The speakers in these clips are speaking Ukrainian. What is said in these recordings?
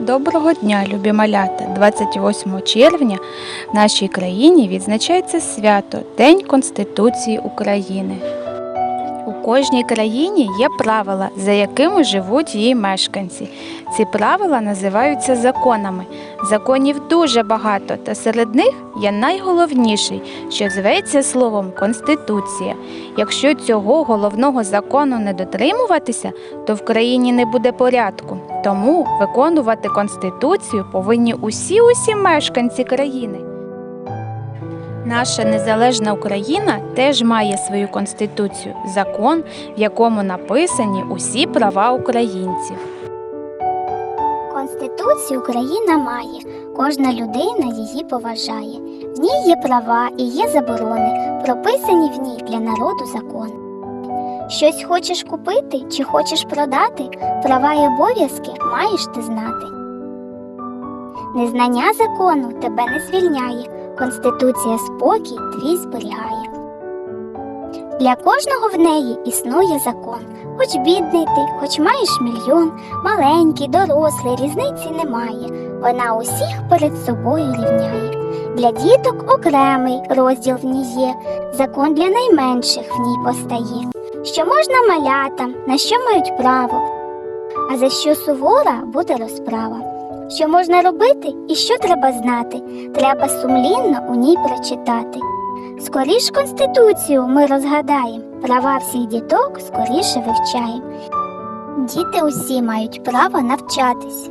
Доброго дня, любі малята! 28 червня в нашій країні відзначається свято День Конституції України. У кожній країні є правила, за якими живуть її мешканці. Ці правила називаються законами. Законів дуже багато, та серед них є найголовніший, що зветься словом Конституція. Якщо цього головного закону не дотримуватися, то в країні не буде порядку. Тому виконувати Конституцію повинні усі усі мешканці країни. Наша незалежна Україна теж має свою конституцію, закон, в якому написані усі права українців. Конституцію Україна має, кожна людина її поважає. В ній є права і є заборони, прописані в ній для народу закони. Щось хочеш купити чи хочеш продати, права й обов'язки маєш ти знати. Незнання закону тебе не звільняє, Конституція спокій твій зберігає. Для кожного в неї існує закон. Хоч бідний ти, хоч маєш мільйон, маленький, дорослий, різниці немає. Вона усіх перед собою рівняє. Для діток окремий розділ в ній є, закон для найменших в ній постає. Що можна малятам, на що мають право, а за що сувора буде розправа. Що можна робити і що треба знати, треба сумлінно у ній прочитати. Скоріш Конституцію ми розгадаємо, права всіх діток скоріше вивчаємо. Діти усі мають право навчатись,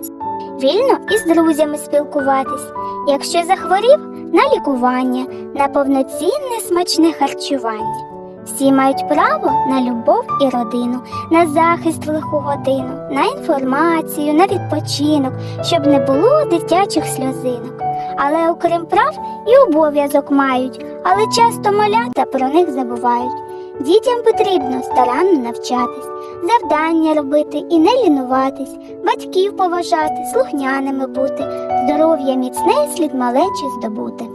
вільно із друзями спілкуватись. Якщо захворів, на лікування, на повноцінне смачне харчування. Всі мають право на любов і родину, на захист в лиху годину, на інформацію, на відпочинок, щоб не було дитячих сльозинок. Але окрім прав і обов'язок мають, але часто малята про них забувають. Дітям потрібно старанно навчатись, завдання робити і не лінуватись, батьків поважати, слухняними бути, здоров'я міцне слід малечі здобути.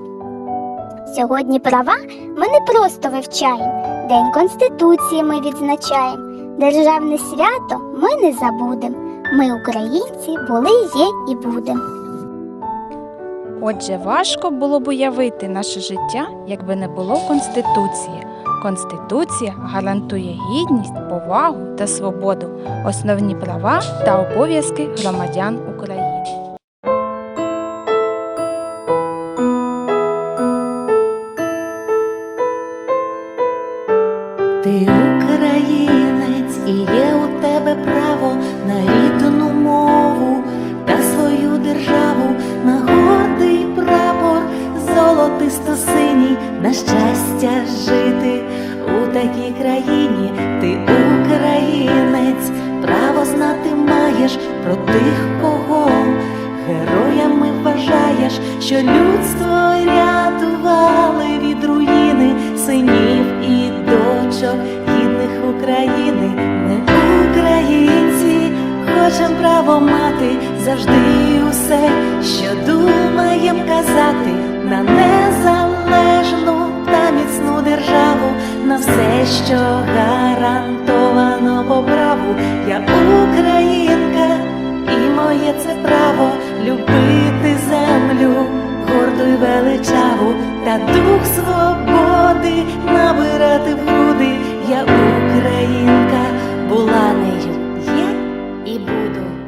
Сьогодні права ми не просто вивчаємо, День Конституції ми відзначаємо, державне свято ми не забудемо. Ми, українці, були, є і будемо. Отже, важко було б уявити наше життя, якби не було Конституції. Конституція гарантує гідність, повагу та свободу, основні права та обов'язки громадян України. На щастя жити у такій країні. Ти українець, право знати маєш про тих, кого героями вважаєш, що людство рятували від руїни синів і дочок гідних України. Ми українці, хочем право мати завжди усе, що думаєм казати на незалежну що гарантовано по праву, я українка, і моє це право любити землю, горду й величаву та дух свободи набирати в груди. Я українка була нею, є і буду.